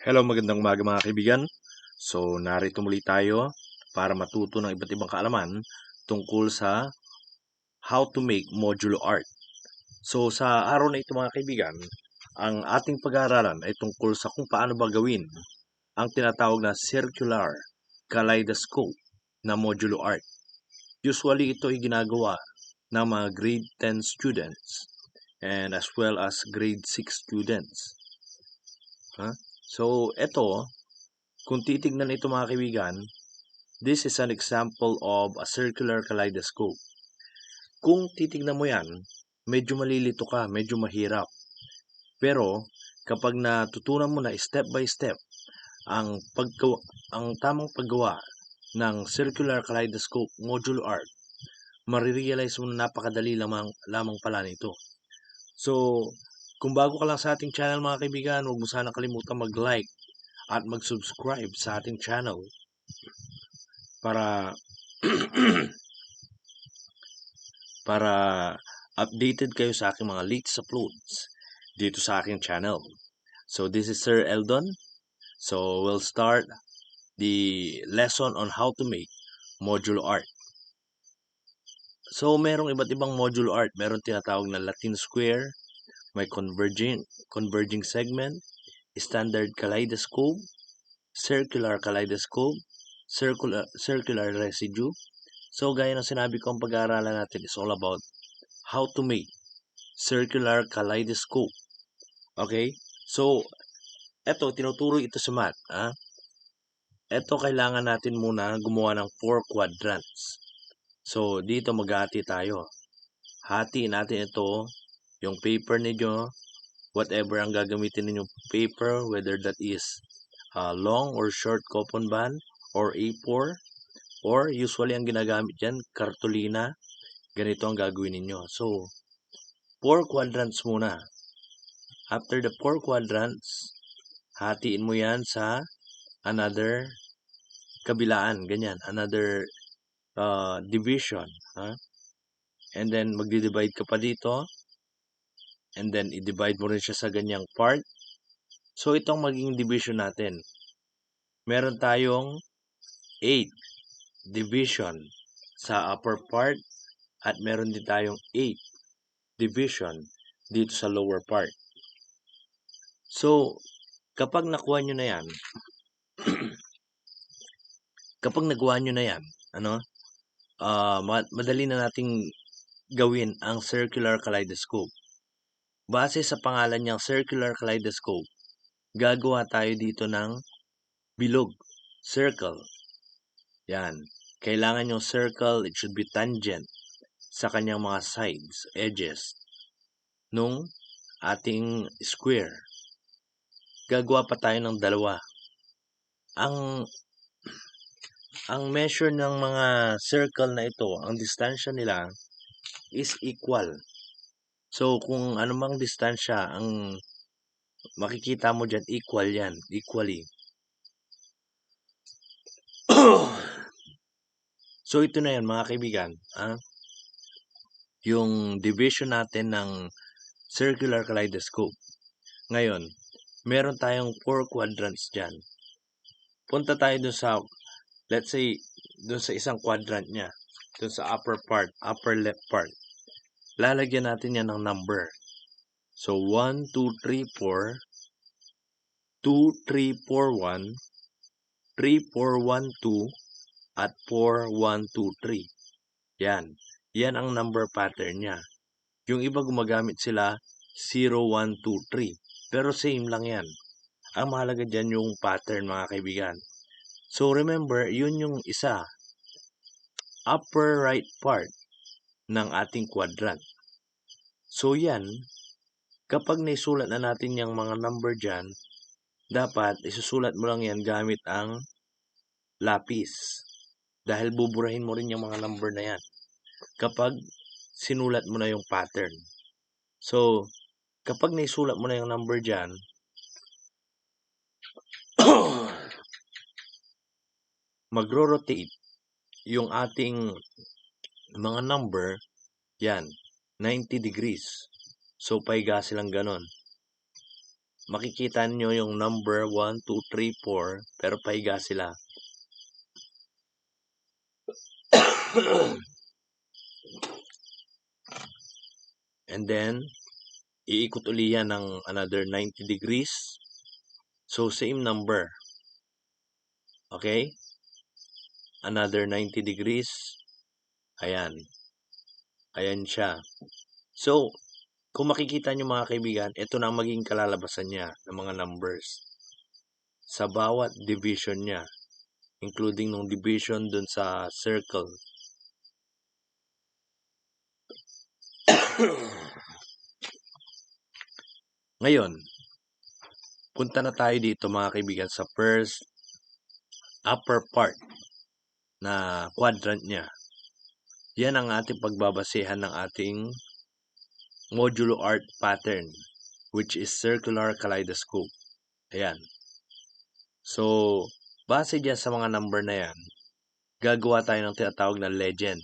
Hello, magandang umaga mga kaibigan. So, narito muli tayo para matuto ng iba't ibang kaalaman tungkol sa how to make modulo art. So, sa araw na ito mga kaibigan, ang ating pag-aaralan ay tungkol sa kung paano ba gawin ang tinatawag na circular kaleidoscope na modulo art. Usually, ito ay ginagawa ng mga grade 10 students and as well as grade 6 students. Huh? So, ito, kung titignan ito mga kaibigan, this is an example of a circular kaleidoscope. Kung titignan mo yan, medyo malilito ka, medyo mahirap. Pero, kapag natutunan mo na step by step ang paggawa, ang tamang paggawa ng circular kaleidoscope modulo art, marirealize mo na napakadali lamang, lamang pala nito. So, kung bago ka lang sa ating channel mga kaibigan, huwag mo sana kalimutan mag-like at mag-subscribe sa ating channel para para updated kayo sa aking mga latest uploads dito sa aking channel. So this is Sir Eldon. So we'll start the lesson on how to make modulo art. So merong iba't ibang modulo art. Meron tinatawag na Latin square, may converging converging segment, standard kaleidoscope, circular kaleidoscope, circular circular residue. So gaya ng sinabi ko ang pag-aaralan natin is all about how to make circular kaleidoscope. Okay? So eto tinuturo ito sa math, ah. Ito kailangan natin muna gumawa ng four quadrants. So dito maghati tayo. Hati natin ito yung paper ninyo, whatever ang gagamitin ninyong paper, whether that is uh, long or short coupon band or A4, or usually ang ginagamit dyan, kartolina, ganito ang gagawin ninyo. So, four quadrants muna. After the four quadrants, hatiin mo yan sa another kabilaan, ganyan, another uh, division. Ha? And then, magdi-divide ka pa dito and then i-divide mo rin siya sa ganyang part. So itong maging division natin. Meron tayong 8 division sa upper part at meron din tayong 8 division dito sa lower part. So, kapag nakuha nyo na yan, kapag nagawa nyo na yan, ano, uh, madali na nating gawin ang circular kaleidoscope. Base sa pangalan niyang circular kaleidoscope, gagawa tayo dito ng bilog, circle. Yan. Kailangan yung circle, it should be tangent sa kanyang mga sides, edges, nung ating square. Gagawa pa tayo ng dalawa. Ang ang measure ng mga circle na ito, ang distansya nila is equal. So, kung anumang distansya ang makikita mo dyan, equal yan, equally. so, ito na yan mga kaibigan. Ah? Yung division natin ng circular kaleidoscope. Ngayon, meron tayong four quadrants dyan. Punta tayo dun sa, let's say, dun sa isang quadrant niya. Dun sa upper part, upper left part. Lalagyan natin yan ng number. So, 1, 2, 3, 4, 2, 3, 4, 1, 3, 4, 1, 2, at 4, 1, 2, 3. Yan. Yan ang number pattern niya. Yung iba gumagamit sila 0, 1, 2, 3. Pero same lang yan. Ang mahalaga dyan yung pattern mga kaibigan. So remember, yun yung isa. Upper right part ng ating quadrant. So yan, kapag naisulat na natin yung mga number dyan, dapat isusulat mo lang yan gamit ang lapis. Dahil buburahin mo rin yung mga number na yan. Kapag sinulat mo na yung pattern. So, kapag naisulat mo na yung number dyan, magro-rotate yung ating mga number, yan, 90 degrees. So, paiga silang ganon. makikita niyo yung number 1, 2, 3, 4, pero pahiga sila. And then, iikot uli yan ng another 90 degrees. So, same number. Okay? Another 90 degrees. Ayan. Ayan siya. So, kung makikita nyo mga kaibigan, ito na ang maging kalalabasan niya ng mga numbers. Sa bawat division niya, including nung division dun sa circle. Ngayon, punta na tayo dito mga kaibigan sa first upper part na quadrant niya. Yan ang ating pagbabasehan ng ating modulo art pattern which is circular kaleidoscope. Ayan. So, base dyan sa mga number na yan, gagawa tayo ng tinatawag na legend.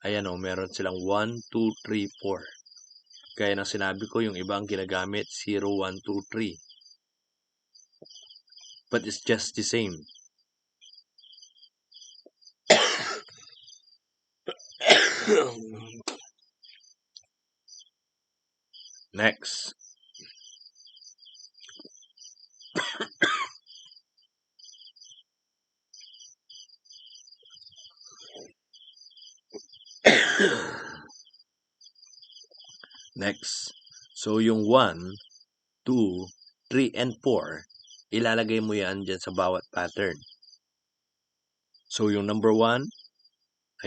Ayan o, meron silang 1, 2, 3, 4. Gaya ng sinabi ko, yung iba ang ginagamit 0, 1, 2, 3. But it's just the same. Next. Next. So, yung 1, 2, 3, and 4, ilalagay mo yan dyan sa bawat pattern. So, yung number 1,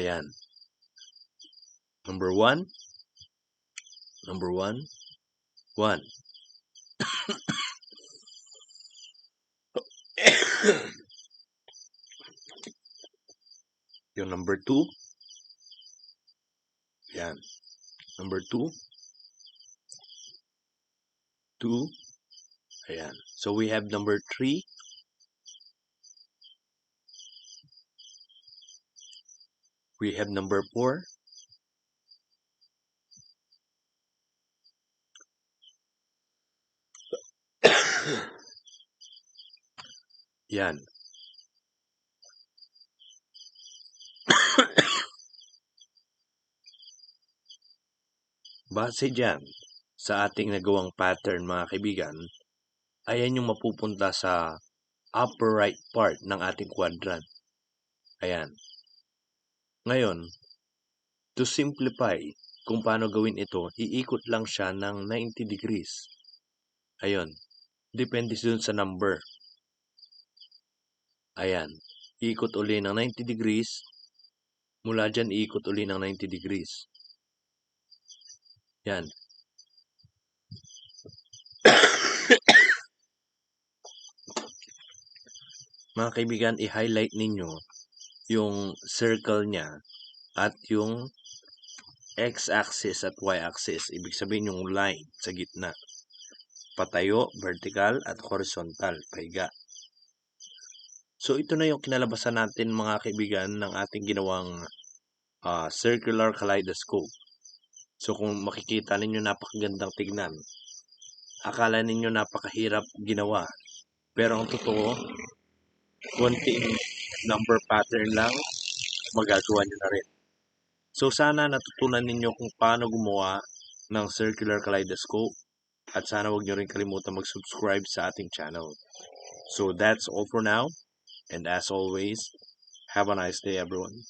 ayan. Number 1, number 1, 1. yung number 2, yan. Number 2, 2, ayan. So, we have number 3, we have number 4, Yan. Base dyan sa ating nagawang pattern mga kaibigan, ayan yung mapupunta sa upper right part ng ating quadrant. Ayan. Ngayon, to simplify kung paano gawin ito, iikot lang siya ng 90 degrees. Ayun. Depende dun sa number. Ayan. Ikot uli ng 90 degrees. Mula dyan, ikot uli ng 90 degrees. Yan. Mga kaibigan, i-highlight ninyo yung circle niya at yung x-axis at y-axis. Ibig sabihin yung line sa gitna. Patayo, vertical, at horizontal. Paiga. So, ito na yung kinalabasan natin mga kaibigan ng ating ginawang uh, circular kaleidoscope. So, kung makikita ninyo napakagandang tignan, akala ninyo napakahirap ginawa. Pero ang totoo, konting number pattern lang, magagawa nyo na rin. So, sana natutunan ninyo kung paano gumawa ng circular kaleidoscope at sana huwag nyo rin kalimutan mag-subscribe sa ating channel. So, that's all for now. And as always, have a nice day everyone.